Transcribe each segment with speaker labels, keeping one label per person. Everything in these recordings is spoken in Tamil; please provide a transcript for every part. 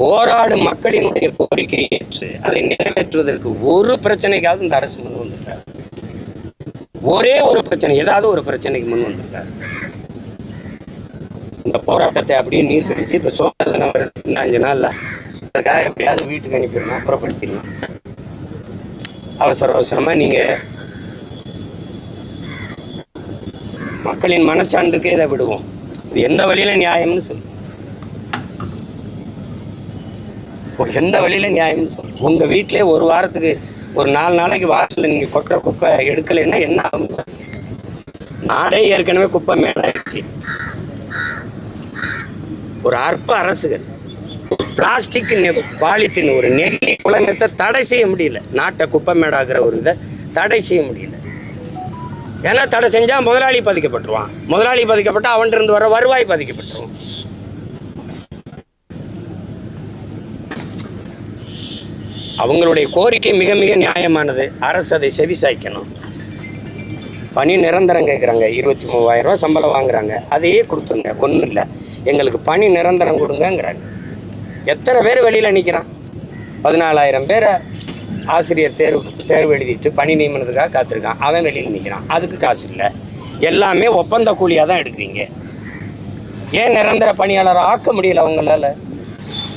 Speaker 1: போராடும் மக்களினுடைய கோரிக்கையை ஏற்று அதை நிறைவேற்றுவதற்கு ஒரு பிரச்சனைக்காவது இந்த அரசு முன் வந்திருக்காரு ஒரே ஒரு பிரச்சனை ஏதாவது ஒரு பிரச்சனைக்கு முன் வந்திருக்காரு இந்த போராட்டத்தை அப்படியே நீர் கழிச்சு இப்போ சோதனை வருது இன்னும் அஞ்சு நாள்ல அதுக்காக எப்படியாவது வீட்டுக்கு அனுப்பிடணும் அப்புறப்படுத்திடணும். அவசர அவசரமா நீங்க மக்களின் மனச்சான்றுக்கே இதை விடுவோம். இது எந்த வழியில நியாயம்னு சொல்லு இப்போ எந்த வழியில நியாயம்னு உங்க வீட்டிலே ஒரு வாரத்துக்கு ஒரு நாலு நாளைக்கு வாசல்ல நீங்க கொட்டுற குப்பை எடுக்கலைன்னா என்ன ஆகும்? நாடே ஏற்கனவே குப்பை மேலாயிருச்சு ஒரு அற்ப அரசுகள். பிளாஸ்டிக் பாலித்தீன் ஒரு நெல்லி குழந்தை தடை செய்ய முடியல. நாட்டை குப்பை மேடாகிற ஒரு இதை தடை செய்ய முடியல. ஏன்னா தடை செஞ்சா முதலாளி பாதிக்கப்பட்டுருவான். முதலாளி பாதிக்கப்பட்டால் அவன் இருந்து வர வருவாய் பாதிக்கப்பட்டுருவான் அவங்களுடைய கோரிக்கை மிக மிக நியாயமானது. அரசு அதை செவி சாய்க்கணும் பணி நிரந்தரம் கேட்குறாங்க இருபத்தி மூவாயிரம் சம்பளம் வாங்குறாங்க. அதையே கொடுத்துருங்க. ஒன்றும் இல்லை. எங்களுக்கு பணி நிரந்தரம் கொடுங்கங்கிறாங்க. எத்தனை பேர் வெளியில் நிற்கிறான் பதினாலாயிரம் பேரை ஆசிரியர் தேர்வு தேர்வு எழுதிட்டு பணி நியமனத்துக்காக காத்திருக்கான். அவன் வெளியில் நிற்கிறான் அதுக்கு காசு இல்லை. எல்லாமே ஒப்பந்த கூலியாக தான் எடுக்கிறீங்க. ஏன் நிரந்தர பணியாளரை ஆக்க முடியல அவங்களால?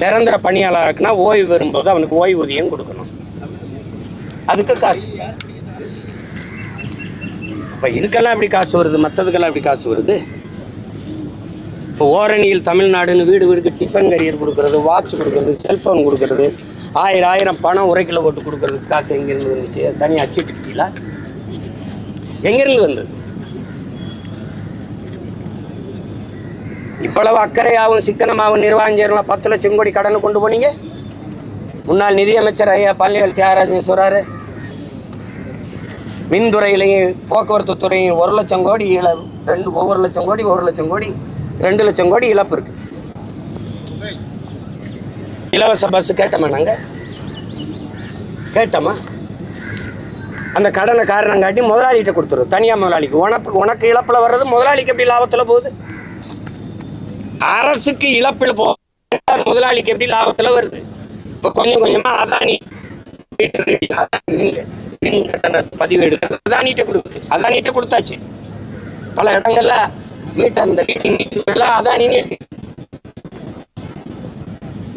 Speaker 1: நிரந்தர பணியாளருக்குன்னா ஓய்வு வரும்போது அவனுக்கு ஓய்வூதியம் கொடுக்கணும். அதுக்கு காசு. இப்போ இதுக்கெல்லாம் எப்படி காசு வருது? மற்றதுக்கெல்லாம் எப்படி காசு வருது? இப்போ ஓரணியில் தமிழ்நாடுன்னு வீடு வீடுக்கு டிஃபன் கரியர் கொடுக்கறது வாட்ச் கொடுக்கறது செல்ஃபோன் கொடுக்கறது ஆயிரம் ஆயிரம் பணம் உரைக்கில் போட்டு கொடுக்கறதுக்கு காசு எங்கேருந்து வந்துச்சு? தனியாக அச்சுட்டுட்டீங்களா எங்கேருந்து வந்தது? இவ்வளவு அக்கறையாகவும் சிக்கனமாகவும் நிர்வாகம் செய்யலாம் பத்து லட்சம் கோடி கடனை கொண்டு போனீங்க? முன்னாள் நிதியமைச்சர் ஐயா பழனிவேல் தியாகராஜன் சொல்கிறாரு மின்துறையிலையும் போக்குவரத்து துறையும் ஒரு லட்சம் கோடி இழ ரெண்டு ஒவ்வொரு லட்சம் கோடி ஒரு லட்சம் கோடி ரெண்டு லட்சம் கோடி இழப்பு இருக்கு. இலவச பஸ் கேட்டோமா நாங்கள் கேட்டோமா? அந்த கடனை காரணம் காட்டி முதலாளிகிட்ட கொடுத்துருது தனியாக முதலாளிக்கு. உனக்கு உனக்கு இழப்பில் வர்றது முதலாளிக்கு எப்படி லாபத்தில் போகுது? அரசுக்கு இழப்பில் போ முதலாளிக்கு எப்படி லாபத்தில் வருது? இப்போ கொஞ்சம் கொஞ்சமாக அதானி மின் கட்டண பதிவு எடுக்கிறது அதானிட்ட கொடுக்குது. அதானிட்ட கொடுத்தாச்சு. பல இடங்கள்ல மீட்டர் அந்த ரீடிங் மீட்டர் எல்லாம் அதானின்னு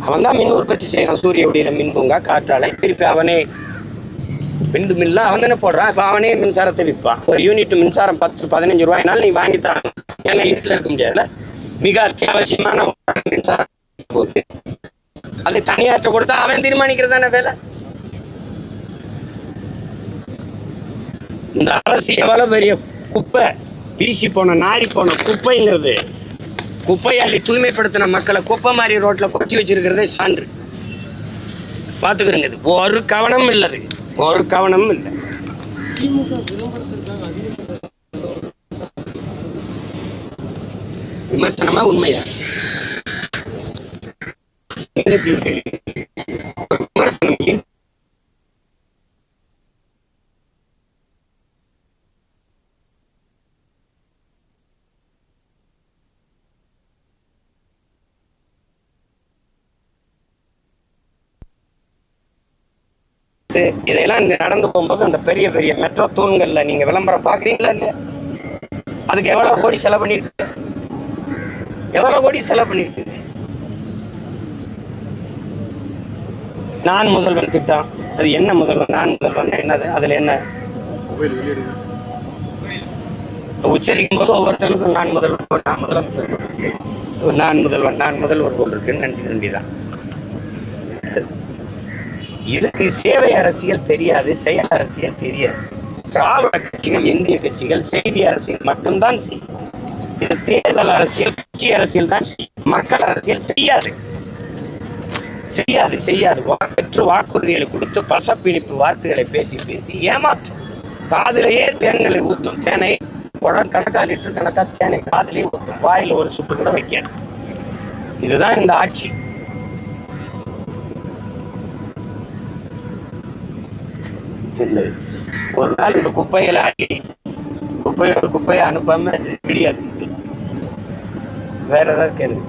Speaker 1: அவன் தான் மின் உற்பத்தி செய்யறான். சூரிய ஒளியில மின் பூங்கா காற்றாலை திருப்பி அவனே. மின் மில்ல அவன் தானே போடுறான். இப்போ அவனே மின்சாரத்தை விற்பான். ஒரு யூனிட் மின்சாரம் பத்து பதினஞ்சு ரூபாய்னாலும் நீ வாங்கி ஏன்னா வீட்டில் இருக்க முடியாதுல்ல? மிக அத்தியாவசியமான மின்சாரம் போகுது. அது தனியார்ட்ட கொடுத்தா அவன் தீர்மானிக்கிறது வேலை? இந்த அரசு எவ்வளவு பெரிய குப்பை வீசி போன நாரி போன குப்பைங்கிறது குப்பையாளி தூய்மைப்படுத்தின மக்களை குப்பை மாதிரி ரோட்ல கொட்டி வச்சிருக்கிறதே சான்று. பார்த்துக்கிறேங்க இது. ஒரு கவனமும் இல்லது ஒரு கவனமும் இல்லை. விமர்சனமா உண்மையா? விமர்சனம் சரி, இதெல்லாம் நடந்து போகும்போது அந்த பெரிய பெரிய மெட்ரோ தூண்கள்ல நீங்க விளம்பரம் பாக்குறீங்களா இல்லையா? அதுக்கு எவ்வளவு கோடி செலவு பண்ணிட்டு எவ்வளவு கோடி செலவு பண்ணிட்டு நான் முதல்வன் திட்டம். அது என்ன முதல்வன்? நான் முதல்வன். என்னது? அதுல என்ன? உச்சரிக்கும் போது ஒவ்வொருத்தருக்கும் நான் முதல்வன் நான் முதலமைச்சர் நான் முதல்வன் நான் முதல்வர் போல் இருக்குன்னு நினைச்சுக்க வேண்டியதான் இதுக்கு சேவை அரசியல் தெரியாது செயல் அரசியல் தெரியாது. திராவிட கட்சிகள் இந்திய கட்சிகள் செய்தி அரசியல் மட்டும்தான் செய்யும். தேர்தல் அரசியல் கட்சி அரசியல் தான் மக்கள் அரசியல். செய்யாது. செய்யாது செய்யாது. வாக்கற்று வாக்குறுதிகளை கொடுத்து பசப்பிணிப்பு வார்த்தைகளை பேசி பேசி ஏமாற்றும். காதிலேயே தேன்களை ஊற்றும் தேனை குழம் கணக்கா லிட்டர் கணக்கா தேனை காதிலேயே ஊற்றும் வாயில ஒரு சுட்டு கூட வைக்காது. இதுதான் இந்த ஆட்சி. ஒரு நாள் இந்த குப்பையில ஆக்கி குப்பையோட குப்பையை அனுப்பாம விடியாது. வேற ஏதாவது கேளுங்க